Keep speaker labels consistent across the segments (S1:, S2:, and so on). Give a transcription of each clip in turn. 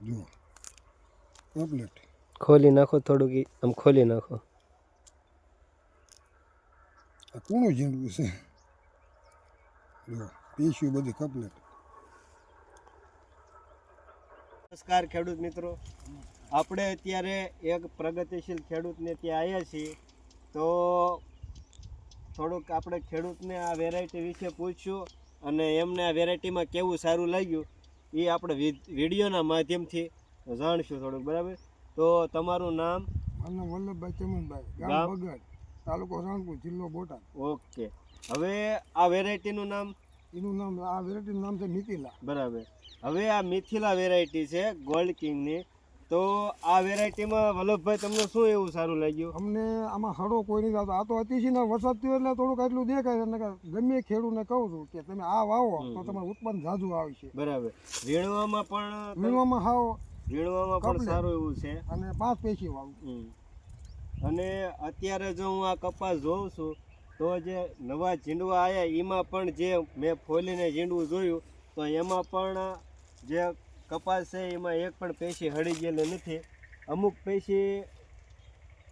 S1: જુઓ.
S2: ખોલી નાખો થોડુંક. આમ ખોલી નાખો.
S1: આ કૂણું ઝીંડવું છે? જુઓ પીસ્યું બધી કપલેટ
S2: નમસ્કાર ખેડૂત મિત્રો. આપણે અત્યારે એક પ્રગતિશીલ ખેડૂતને ત્યાં આવ્યા છીએ. તો થોડુંક આપણે ખેડૂતને આ વેરાયટી વિશે પૂછ્યું અને એમને આ વેરાયટીમાં કેવું સારું લાગ્યું. એ આપણે વિડીયોના માધ્યમથી જાણશું થોડુંક બરાબર? તો તમારું નામ?
S1: મારું વલ્લભભાઈ ચમનભાઈ
S2: ગામ?
S1: બગડ તાલુકો રાણપુર જિલ્લો બોટાદ.
S2: ઓકે. હવે આ વેરાયટીનું નામ?
S1: એનું નામ આ વેરાયટીનું નામ છે મિથિલા.
S2: બરાબર. હવે આ મિથિલા વેરાયટી છે ગોલ્ડ કિંગની. તો આ વેરાયટીમાં વલ્લભભાઈ તમને શું એવું સારું લાગ્યું?
S1: અમને આમાં હળો કોઈ નહીં આ તો અતિશીના ને વરસાદ થયો એટલે થોડુંક એટલું દેખાય છે. નકર ગમે ખેડૂતને કહું છું કે તમે આ વાવો તો તમારું ઉત્પન્ન ઝાઝુ આવશે.
S2: બરાબર. વીણવામાં પણ
S1: વીણવામાં હાવ
S2: વીણવામાં પણ સારું એવું છે.
S1: અને પાંચ પેશી વાવું.
S2: અને અત્યારે જો હું આ કપાસ જોઉં છું તો જે નવા ઝીંડવા આવ્યા એમાં પણ જે મેં ફોલીને ઝીંડવું જોયું તો એમાં પણ જે કપાસ છે એમાં એક પણ પેશી હળી ગયેલી નથી. અમુક પેશી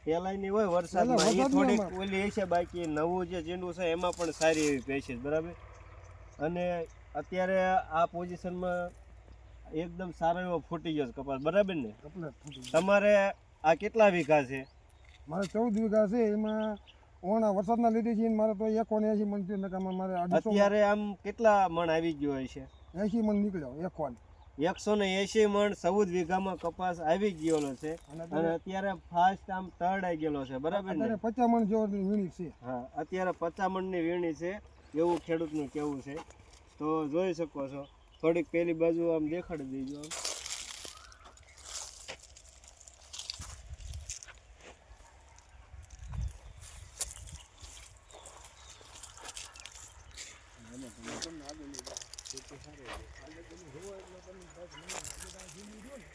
S2: પેલાની હોય વરસાદમાં એ થોડીક. ઓલી હશે બાકી નવું જે ચીંડું છે એમાં પણ સારી એવી પેશી બરાબર? અને અત્યારે આ પોઝિશનમાં એકદમ સારો એવો ફૂટી ગયો છે કપાસ બરાબર ને? તમારે આ કેટલા વીઘા છે?
S1: મારે ચૌદ વીઘા છે એમાં ઓણા વરસાદના લીધે છે મારે તો એકોને એસી મણ થયું નકામાં મારે
S2: અત્યારે આમ કેટલા મણ આવી ગયો હોય છે?
S1: એસી મણ નીકળ્યો એકોન
S2: એકસો ને એસી મણ ચૌદ વીઘામાં કપાસ આવી ગયેલો છે.
S1: અને
S2: અત્યારે ફાસ્ટ આમ તરડાઈ ગયેલો છે બરાબર ને?
S1: પચાસ મણ વીણી છે.
S2: હા અત્યારે પચાસ મણની વીણી છે એવું ખેડૂતનું કેવું છે? તો જોઈ શકો છો. થોડીક પેલી બાજુ આમ દેખાડી દેજો આમ.
S1: કે સારું હોય એટલે તમે હોય એટલે તમને બસ મને બધા જીવી દો ને